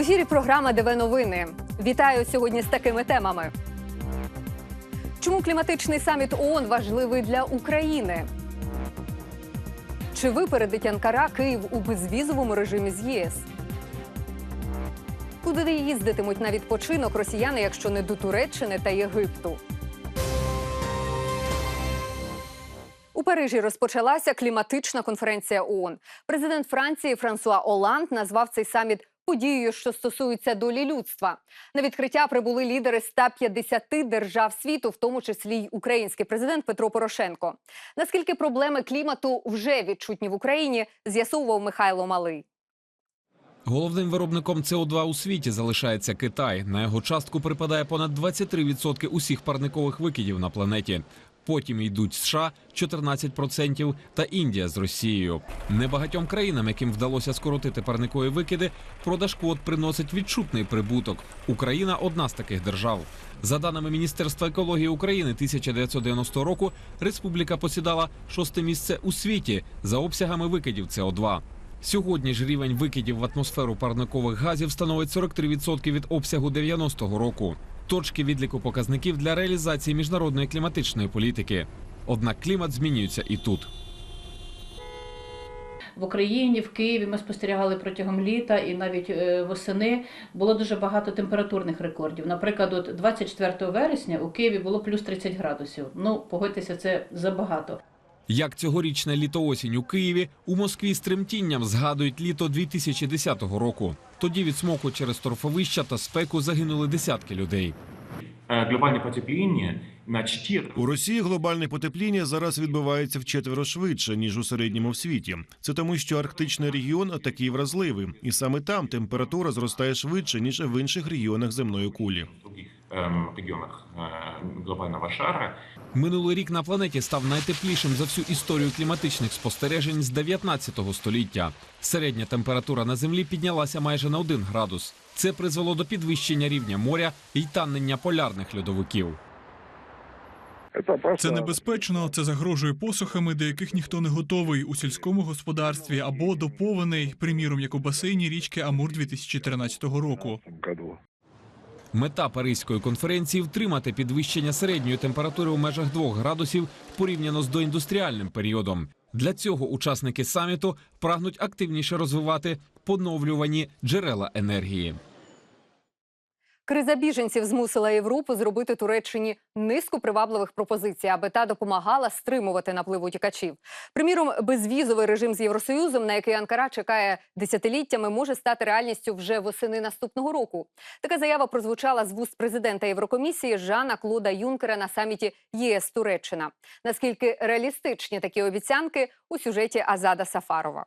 ефірі програма ДВ Новини. Вітаю сьогодні з такими темами. Чому кліматичний саміт ООН важливий для України? Чи випередить Анкара Київ у безвізовому режимі з ЄС? Куди їздитимуть на відпочинок росіяни, якщо не до Туреччини та Єгипту? У Парижі розпочалася кліматична конференція ООН. Президент Франції Франсуа Оланд назвав цей саміт подією, що стосується долі людства. На відкриття прибули лідери 150 держав світу, в тому числі й український президент Петро Порошенко. Наскільки проблеми клімату вже відчутні в Україні, з'ясовував Михайло Малий. Головним виробником СО2 у світі залишається Китай. На його частку припадає понад 23% усіх парникових викидів на планеті. Потім йдуть США 14% та Індія з Росією. Небагатьом країнам, яким вдалося скоротити парникові викиди, продаж квот приносить відчутний прибуток. Україна одна з таких держав. За даними Міністерства екології України 1990 року, республіка посідала шосте місце у світі за обсягами викидів СО2. Сьогодні ж рівень викидів в атмосферу парникових газів становить 43% від обсягу 90-го року. Точки відліку показників для реалізації міжнародної кліматичної політики. Однак клімат змінюється і тут. В Україні, в Києві ми спостерігали протягом літа і навіть е, восени було дуже багато температурних рекордів. Наприклад, от 24 вересня у Києві було плюс 30 градусів. Ну, погодьтеся, це забагато. Як цьогорічне літо-осінь у Києві, у Москві з тремтінням згадують літо 2010 року. Тоді від смоку через торфовища та спеку загинули десятки людей. Е, глобальне потепління на 4 У Росії глобальне потепління зараз відбувається вчетверо швидше ніж у середньому в світі. Це тому, що арктичний регіон такий вразливий, і саме там температура зростає швидше ніж в інших регіонах земної кулі. Других ем, регіонах е, глобального шара. Минулий рік на планеті став найтеплішим за всю історію кліматичних спостережень з 19 століття. Середня температура на землі піднялася майже на 1 градус. Це призвело до підвищення рівня моря і танення полярних льодовиків. Це небезпечно, це загрожує посухами, до яких ніхто не готовий у сільському господарстві або до повеней, приміром, як у басейні річки Амур 2013 року. Мета Паризької конференції втримати підвищення середньої температури у межах 2 градусів порівняно з доіндустріальним періодом. Для цього учасники саміту прагнуть активніше розвивати поновлювані джерела енергії. Криза біженців змусила Європу зробити Туреччині низку привабливих пропозицій, аби та допомагала стримувати наплив утікачів. Приміром, безвізовий режим з Євросоюзом, на який Анкара чекає десятиліттями, може стати реальністю вже восени наступного року. Така заява прозвучала з вуст президента Єврокомісії Жана Клода Юнкера на саміті ЄС Туреччина. Наскільки реалістичні такі обіцянки у сюжеті Азада Сафарова?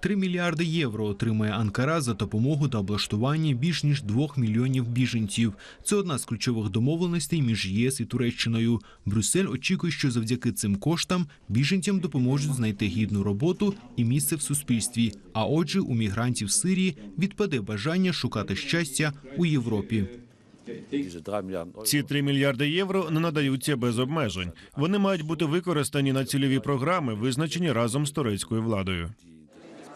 3 мільярди євро отримає Анкара за допомогу та облаштування більш ніж 2 мільйонів біженців. Це одна з ключових домовленостей між ЄС і Туреччиною. Брюссель очікує, що завдяки цим коштам біженцям допоможуть знайти гідну роботу і місце в суспільстві. А отже, у мігрантів Сирії відпаде бажання шукати щастя у Європі. Ці 3 мільярди євро не надаються без обмежень. Вони мають бути використані на цільові програми, визначені разом з турецькою владою.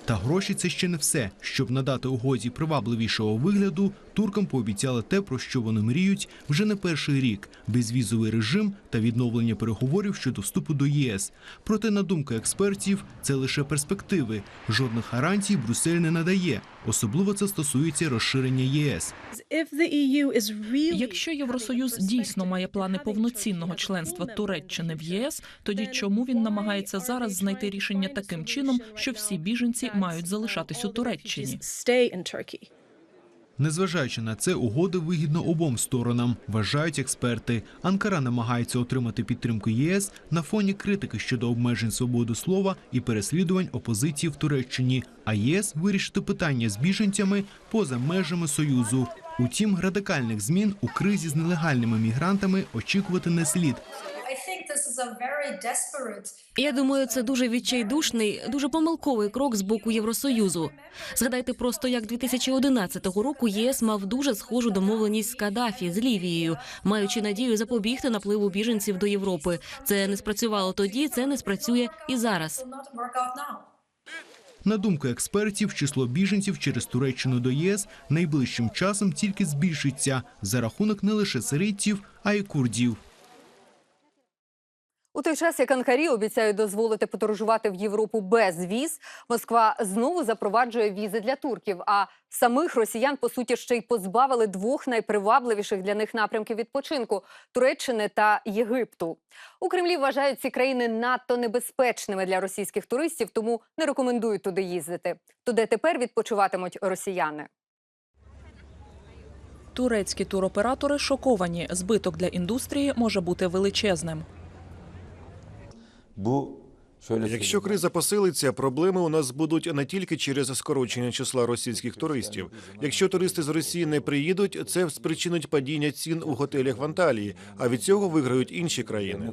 Та гроші це ще не все. Щоб надати угоді привабливішого вигляду, туркам пообіцяли те, про що вони мріють вже не перший рік: безвізовий режим та відновлення переговорів щодо вступу до ЄС. Проте, на думку експертів, це лише перспективи. Жодних гарантій Брюссель не надає. Особливо це стосується розширення ЄС. Якщо Євросоюз дійсно має плани повноцінного членства Туреччини в ЄС, тоді чому він намагається зараз знайти рішення таким чином, що всі біженці мають залишатись у Туреччині? Незважаючи на це, угоди вигідно обом сторонам, вважають експерти. Анкара намагається отримати підтримку ЄС на фоні критики щодо обмежень свободи слова і переслідувань опозиції в Туреччині. А ЄС вирішити питання з біженцями поза межами союзу. Утім, радикальних змін у кризі з нелегальними мігрантами очікувати не слід. Я думаю, це дуже відчайдушний, дуже помилковий крок з боку Євросоюзу. Згадайте просто, як 2011 року ЄС мав дуже схожу домовленість з Каддафі з Лівією, маючи надію запобігти напливу біженців до Європи. Це не спрацювало тоді, це не спрацює і зараз. На думку експертів, число біженців через Туреччину до ЄС найближчим часом тільки збільшиться за рахунок не лише сирійців, а й курдів. У той час, як Анкарі обіцяють дозволити подорожувати в Європу без віз, Москва знову запроваджує візи для турків. А самих росіян, по суті, ще й позбавили двох найпривабливіших для них напрямків відпочинку Туреччини та Єгипту. У Кремлі вважають ці країни надто небезпечними для російських туристів, тому не рекомендують туди їздити. Туди тепер відпочиватимуть росіяни. Турецькі туроператори шоковані. Збиток для індустрії може бути величезним. Bu Якщо криза посилиться, проблеми у нас будуть не тільки через скорочення числа російських туристів. Якщо туристи з Росії не приїдуть, це спричинить падіння цін у готелях в Анталії, а від цього виграють інші країни.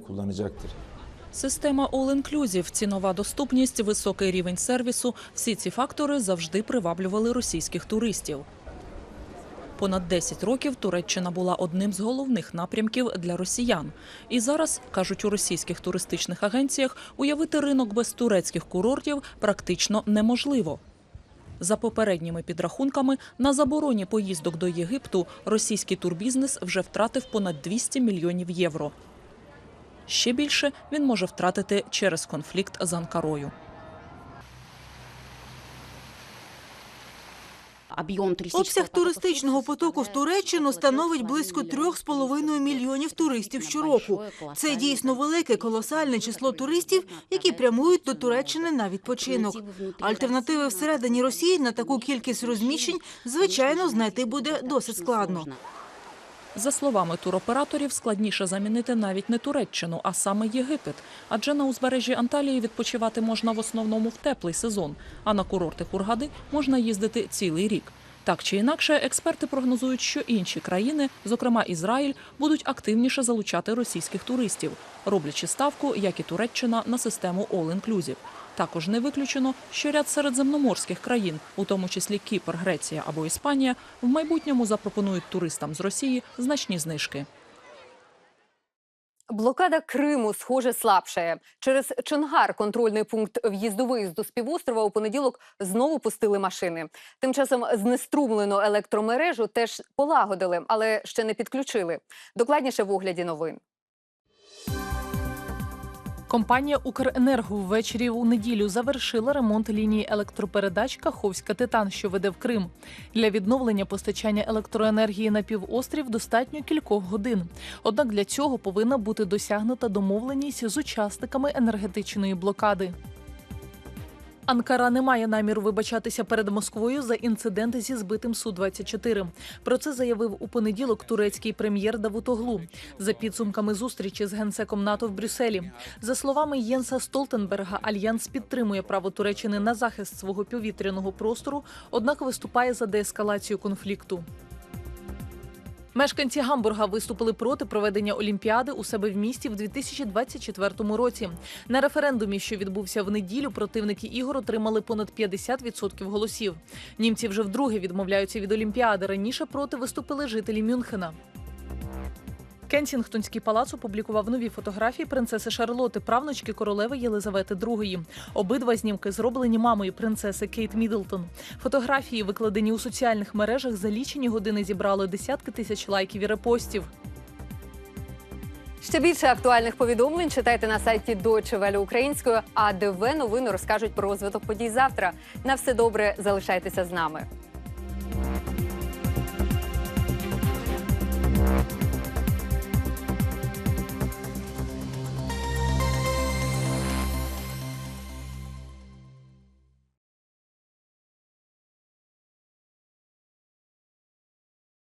Система All Inclusive, цінова доступність, високий рівень сервісу – всі ці фактори завжди приваблювали російських туристів. Понад 10 років Туреччина була одним з головних напрямків для росіян. І зараз, кажуть у російських туристичних агенціях, уявити ринок без турецьких курортів практично неможливо. За попередніми підрахунками, на забороні поїздок до Єгипту російський турбізнес вже втратив понад 200 мільйонів євро. Ще більше він може втратити через конфлікт з Анкарою. Обсяг туристичного потоку в Туреччину становить близько 3,5 мільйонів туристів щороку. Це дійсно велике колосальне число туристів, які прямують до Туреччини на відпочинок. Альтернативи всередині Росії на таку кількість розміщень, звичайно, знайти буде досить складно. За словами туроператорів, складніше замінити навіть не Туреччину, а саме Єгипет. Адже на узбережжі Анталії відпочивати можна в основному в теплий сезон, а на курорти Хургади можна їздити цілий рік. Так чи інакше, експерти прогнозують, що інші країни, зокрема Ізраїль, будуть активніше залучати російських туристів, роблячи ставку, як і Туреччина, на систему All Inclusive. Також не виключено, що ряд середземноморських країн, у тому числі Кіпр, Греція або Іспанія, в майбутньому запропонують туристам з Росії значні знижки. Блокада Криму, схоже, слабшає. Через Чонгар контрольний пункт в'їзду-виїзду з півострова у понеділок знову пустили машини. Тим часом знеструмлену електромережу теж полагодили, але ще не підключили. Докладніше в огляді новин. Компанія Укренерго ввечері у неділю завершила ремонт лінії електропередач Каховська Титан, що веде в Крим. Для відновлення постачання електроенергії на півострів достатньо кількох годин. Однак для цього повинна бути досягнута домовленість з учасниками енергетичної блокади. Анкара не має наміру вибачатися перед Москвою за інцидент зі збитим Су-24. Про це заявив у понеділок турецький прем'єр Давутоглу за підсумками зустрічі з генсеком НАТО в Брюсселі. За словами Єнса Столтенберга, альянс підтримує право Туреччини на захист свого повітряного простору, однак виступає за деескалацію конфлікту. Мешканці Гамбурга виступили проти проведення Олімпіади у себе в місті в 2024 році. На референдумі, що відбувся в неділю, противники ігор отримали понад 50% голосів. Німці вже вдруге відмовляються від Олімпіади. Раніше проти виступили жителі Мюнхена. Кенсінгтонський палац опублікував нові фотографії принцеси Шарлоти, правнучки королеви Єлизавети II. Обидва знімки зроблені мамою принцеси Кейт Мідлтон. Фотографії, викладені у соціальних мережах, за лічені години зібрали десятки тисяч лайків і репостів. Ще більше актуальних повідомлень читайте на сайті Deutsche Welle українською. А ДВ новини розкажуть про розвиток подій завтра. На все добре, залишайтеся з нами.